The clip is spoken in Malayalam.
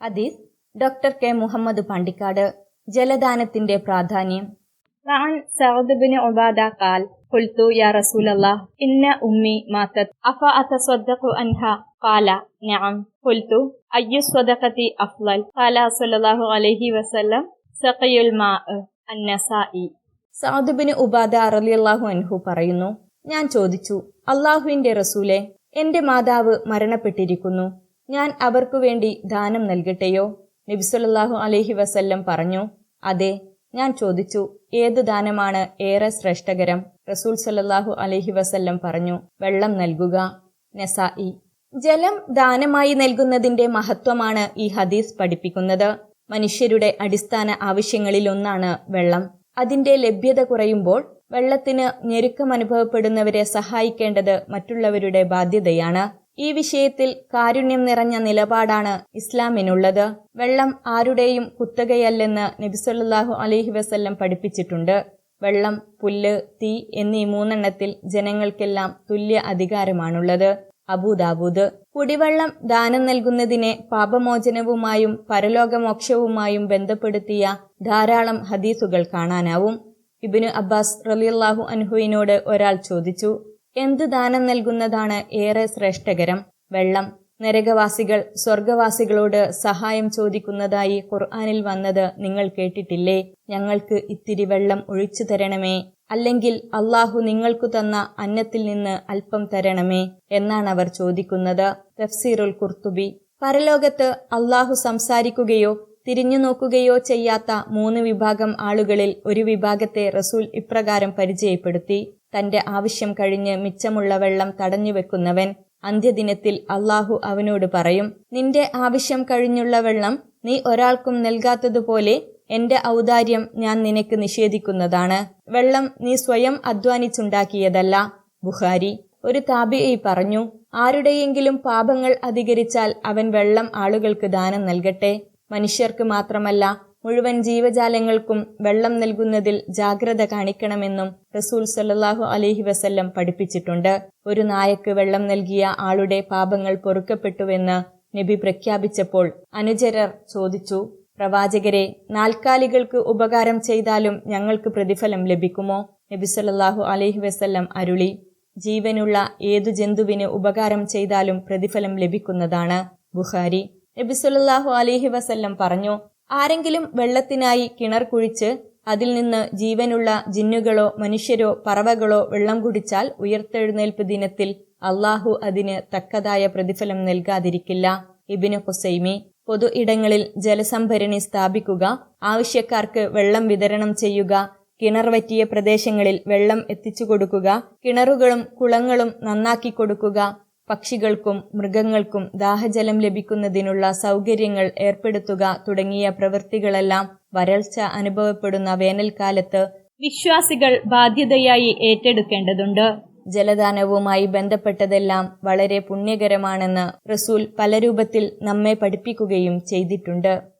ഹദീസ് ഡോക്ടർ കെ മുഹമ്മദ് പാണ്ടിക്കാട് ജലദാനത്തിന്റെ പ്രാധാന്യം وعن سعد بن عبادة قال قلت يا رسول الله إن أمي ماتت أفأتصدق عنها قال نعم قلت أي الصدقة أفضل قال صلى الله عليه وسلم سقي الماء النسائي സൗദബിന് ഉബാദ റലിയല്ലാഹു അൻഹു പറയുന്നു ഞാൻ ചോദിച്ചു അള്ളാഹുവിന്റെ റസൂലെ എന്റെ മാതാവ് മരണപ്പെട്ടിരിക്കുന്നു ഞാൻ അവർക്കു വേണ്ടി ദാനം നൽകട്ടെയോ? നബിസുലല്ലാഹു അലഹി വസല്ലം പറഞ്ഞു അതെ ഞാൻ ചോദിച്ചു ഏത് ദാനമാണ് ഏറെ ശ്രേഷ്ഠകരം? റസൂൽ സല്ലല്ലാഹു അലഹി വസല്ലം പറഞ്ഞു വെള്ളം നൽകുക. നസായി ജലം ദാനമായി നൽകുന്നതിന്റെ മഹത്വമാണ് ഈ ഹദീസ് പഠിപ്പിക്കുന്നത്. മനുഷ്യരുടെ അടിസ്ഥാന ആവശ്യങ്ങളിലൊന്നാണ് വെള്ളം. അതിന്റെ ലഭ്യത കുറയുമ്പോൾ വെള്ളത്തിന് ഞെരുക്കം അനുഭവപ്പെടുന്നവരെ സഹായിക്കേണ്ടത് മറ്റുള്ളവരുടെ ബാധ്യതയാണ്. ഈ വിഷയത്തിൽ കാരുണ്യം നിറഞ്ഞ നിലപാടാണ് ഇസ്ലാമിനുള്ളത്. വെള്ളം ആരുടെയും കുത്തകയല്ലെന്ന് നബിസല്ലാഹു അലഹി വസല്ലം പഠിപ്പിച്ചിട്ടുണ്ട്. വെള്ളം പുല്ല് തീ എന്നീ മൂന്നെണ്ണത്തിൽ ജനങ്ങൾക്കെല്ലാം തുല്യ അധികാരമാണുള്ളത്. അബൂദാബൂദ്. കുടിവെള്ളം ദാനം നൽകുന്നതിനെ പാപമോചനവുമായും പരലോകമോക്ഷവുമായും ബന്ധപ്പെടുത്തിയ ധാരാളം ഹദീസുകൾ കാണാനാവും. ഇബിന് അബ്ബാസ് റലിയല്ലാഹു അൻഹുവിനോട് ഒരാൾ ചോദിച്ചു എന്ത് ദാനം നൽകുന്നതാണ് ഏറെ ശ്രേഷ്ഠകരം? വെള്ളം. നരകവാസികൾ സ്വർഗവാസികളോട് സഹായം ചോദിക്കുന്നതായി ഖുർആാനിൽ വന്നത് നിങ്ങൾ കേട്ടിട്ടില്ലേ? ഞങ്ങൾക്ക് ഇത്തിരി വെള്ളം ഒഴിച്ചു തരണമേ. അല്ലെങ്കിൽ അള്ളാഹു നിങ്ങൾക്കു തന്ന അന്നത്തിൽ നിന്ന് അല്പം തരണമേ എന്നാണ് അവർ ചോദിക്കുന്നത്. തഫ്സീറുൽ കുർത്തുബി പരലോകത്ത് അള്ളാഹു സംസാരിക്കുകയോ തിരിഞ്ഞു നോക്കുകയോ ചെയ്യാത്ത മൂന്ന് വിഭാഗം ആളുകളിൽ ഒരു വിഭാഗത്തെ റസൂൽ ഇപ്രകാരം പരിചയപ്പെടുത്തി. തന്റെ ആവശ്യം കഴിഞ്ഞ് മിച്ചമുള്ള വെള്ളം തടഞ്ഞു വെക്കുന്നവൻ അന്ത്യദിനത്തിൽ അള്ളാഹു അവനോട് പറയും നിന്റെ ആവശ്യം കഴിഞ്ഞുള്ള വെള്ളം നീ ഒരാൾക്കും നൽകാത്തതുപോലെ എന്റെ ഔദാര്യം ഞാൻ നിനക്ക് നിഷേധിക്കുന്നതാണ്. വെള്ളം നീ സ്വയം അധ്വാനിച്ചുണ്ടാക്കിയതല്ല ബുഹാരി ഒരു താബിഈ പറഞ്ഞു ആരുടെയെങ്കിലും പാപങ്ങൾ അധികരിച്ചാൽ അവൻ വെള്ളം ആളുകൾക്ക് ദാനം നൽകട്ടെ. മനുഷ്യർക്ക് മാത്രമല്ല മുഴുവൻ ജീവജാലങ്ങൾക്കും വെള്ളം നൽകുന്നതിൽ ജാഗ്രത കാണിക്കണമെന്നും റസൂൽ സല്ലാഹു അലഹി വസല്ലം പഠിപ്പിച്ചിട്ടുണ്ട്. ഒരു നായക്ക് വെള്ളം നൽകിയ ആളുടെ പാപങ്ങൾ പൊറുക്കപ്പെട്ടുവെന്ന് നബി പ്രഖ്യാപിച്ചപ്പോൾ അനുചരർ ചോദിച്ചു പ്രവാചകരെ നാൽക്കാലികൾക്ക് ഉപകാരം ചെയ്താലും ഞങ്ങൾക്ക് പ്രതിഫലം ലഭിക്കുമോ? നബി സല്ലാഹു അലഹി വസല്ലം അരുളി ജീവനുള്ള ഏതു ജന്തുവിന് ഉപകാരം ചെയ്താലും പ്രതിഫലം ലഭിക്കുന്നതാണ്. ബുഖാരി നബി സല്ലാഹു അലഹി വസല്ലം പറഞ്ഞു ആരെങ്കിലും വെള്ളത്തിനായി കിണർ കുഴിച്ച് അതിൽ നിന്ന് ജീവനുള്ള ജിന്നുകളോ മനുഷ്യരോ പറവകളോ വെള്ളം കുടിച്ചാൽ ഉയർത്തെഴുന്നേൽപ്പ് ദിനത്തിൽ അള്ളാഹു അതിന് തക്കതായ പ്രതിഫലം നൽകാതിരിക്കില്ല. ഇബിന് ഹുസൈമി പൊതു ഇടങ്ങളിൽ ജലസംഭരണി സ്ഥാപിക്കുക ആവശ്യക്കാർക്ക് വെള്ളം വിതരണം ചെയ്യുക കിണർ വറ്റിയ പ്രദേശങ്ങളിൽ വെള്ളം എത്തിച്ചു കൊടുക്കുക കിണറുകളും കുളങ്ങളും നന്നാക്കി കൊടുക്കുക പക്ഷികൾക്കും മൃഗങ്ങൾക്കും ദാഹജലം ലഭിക്കുന്നതിനുള്ള സൗകര്യങ്ങൾ ഏർപ്പെടുത്തുക തുടങ്ങിയ പ്രവൃത്തികളെല്ലാം വരൾച്ച അനുഭവപ്പെടുന്ന വേനൽക്കാലത്ത് വിശ്വാസികൾ ബാധ്യതയായി ഏറ്റെടുക്കേണ്ടതുണ്ട്. ജലദാനവുമായി ബന്ധപ്പെട്ടതെല്ലാം വളരെ പുണ്യകരമാണെന്ന് റസൂൽ പല രൂപത്തിൽ നമ്മെ പഠിപ്പിക്കുകയും ചെയ്തിട്ടുണ്ട്.